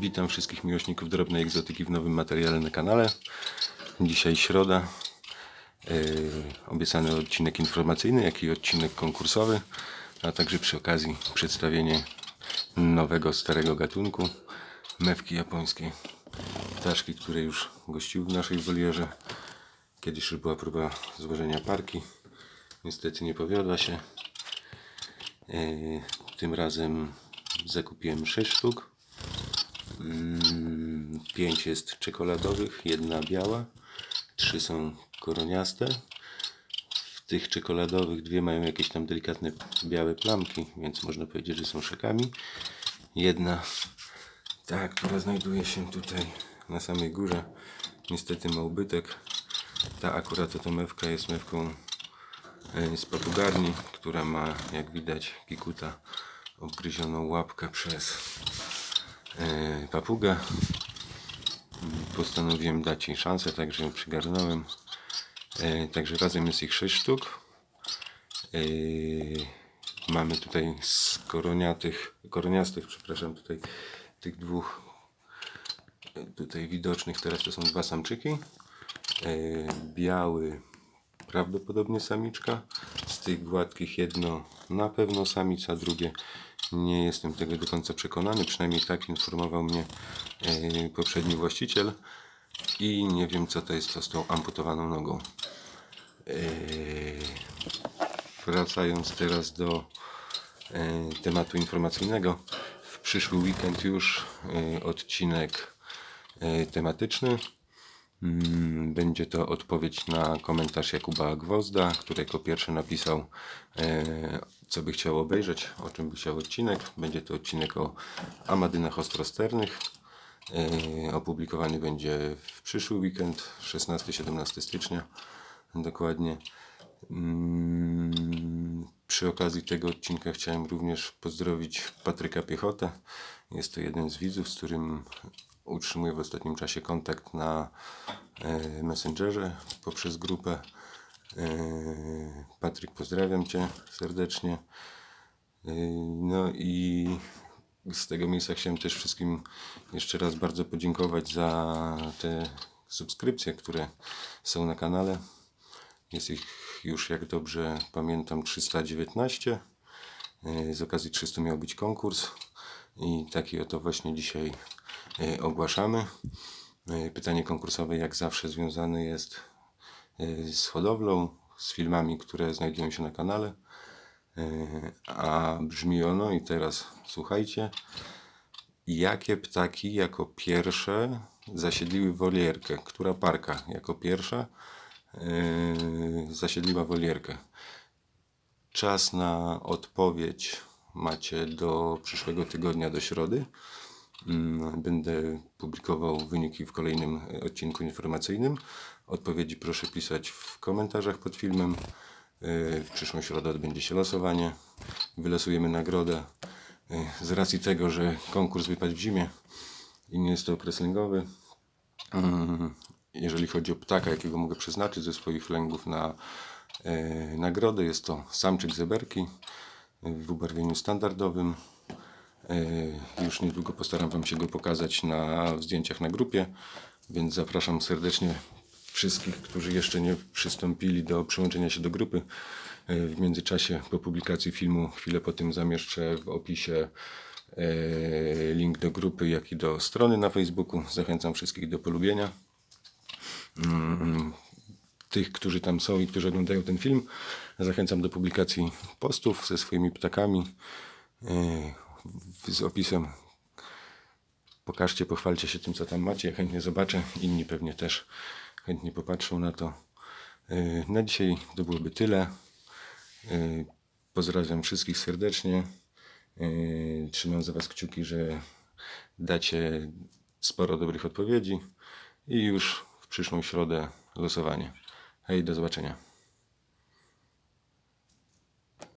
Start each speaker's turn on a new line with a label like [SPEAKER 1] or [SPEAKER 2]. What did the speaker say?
[SPEAKER 1] Witam wszystkich miłośników drobnej egzotyki w nowym materiale na kanale. Dzisiaj środa. Yy, obiecany odcinek informacyjny, jak i odcinek konkursowy, a także przy okazji przedstawienie nowego, starego gatunku mewki japońskiej. Ptaszki, które już gościły w naszej wolierze. Kiedyś już była próba złożenia parki. Niestety nie powiodła się. Yy, tym razem zakupiłem 6 sztuk. Mm, Pięć jest czekoladowych, jedna biała, trzy są koroniaste. W tych czekoladowych dwie mają jakieś tam delikatne białe plamki, więc można powiedzieć, że są szekami. Jedna, ta, która znajduje się tutaj na samej górze, niestety ma ubytek. Ta akurat oto mewka jest mewką e, z papugarni, która ma, jak widać, kikuta obgryzioną łapkę przez e, papugę. Postanowiłem dać jej szansę, także ją przygarnąłem. E, Także razem jest ich 6 sztuk. E, Mamy tutaj z koroniatych, koroniastych, przepraszam, tutaj tych dwóch tutaj widocznych, teraz to są dwa samczyki. Biały prawdopodobnie samiczka. Z tych gładkich jedno na pewno samica, drugie nie jestem tego do końca przekonany. Przynajmniej tak informował mnie e, poprzedni właściciel. I nie wiem co to jest to z tą amputowaną nogą. E, wracając teraz do e, tematu informacyjnego. W przyszły weekend już odcinek tematyczny. Mm, Będzie to odpowiedź na komentarz Jakuba Gwozda, który jako pierwszy napisał, e, co by chciał obejrzeć, o czym by chciał odcinek. Będzie to odcinek o amadynach ostrosternych. E, Opublikowany będzie w przyszły weekend, 16-17 stycznia dokładnie. Mm, Przy okazji tego odcinka chciałem również pozdrowić Patryka Piechotę. Jest to jeden z widzów, z którym utrzymuję w ostatnim czasie kontakt na e, Messengerze poprzez grupę. E, Patryk, pozdrawiam Cię serdecznie. E, No i z tego miejsca chciałem też wszystkim jeszcze raz bardzo podziękować za te subskrypcje, które są na kanale. Jest ich już, jak dobrze pamiętam, 319. E, Z okazji 300 miał być konkurs i taki oto właśnie dzisiaj ogłaszamy. E, Pytanie konkursowe, jak zawsze, związane jest e, z hodowlą, z filmami, które znajdują się na kanale. E, A brzmi ono, i teraz słuchajcie, jakie ptaki jako pierwsze zasiedliły wolierkę? Która parka jako pierwsza zasiedliła wolierkę? Czas na odpowiedź macie do przyszłego tygodnia, do środy. Mm, Będę publikował wyniki w kolejnym e, odcinku informacyjnym. Odpowiedzi proszę pisać w komentarzach pod filmem. Yy, W przyszłą środę odbędzie się losowanie. Wylosujemy nagrodę. Yy, Z racji tego, że konkurs wypadł w zimie i nie jest to okres lęgowy, mm, jeżeli chodzi o ptaka, jakiego mogę przeznaczyć ze swoich lęgów na e, nagrodę, jest to samczyk zeberki w ubarwieniu standardowym. E, Już niedługo postaram Wam się go pokazać na zdjęciach na grupie, więc zapraszam serdecznie wszystkich, którzy jeszcze nie przystąpili do przyłączenia się do grupy. E, W międzyczasie po publikacji filmu, chwilę po tym zamieszczę w opisie e, link do grupy, jak i do strony na Facebooku. Zachęcam wszystkich do polubienia. Mm, Tych, którzy tam są i którzy oglądają ten film, zachęcam do publikacji postów ze swoimi ptakami z opisem pokażcie, pochwalcie się tym, co tam macie. Chętnie zobaczę. Inni pewnie też chętnie popatrzą na to. Yy, Na dzisiaj to byłoby tyle. Yy, Pozdrawiam wszystkich serdecznie. Yy, Trzymam za Was kciuki, że dacie sporo dobrych odpowiedzi. I już w przyszłą środę losowanie. Hej, do zobaczenia.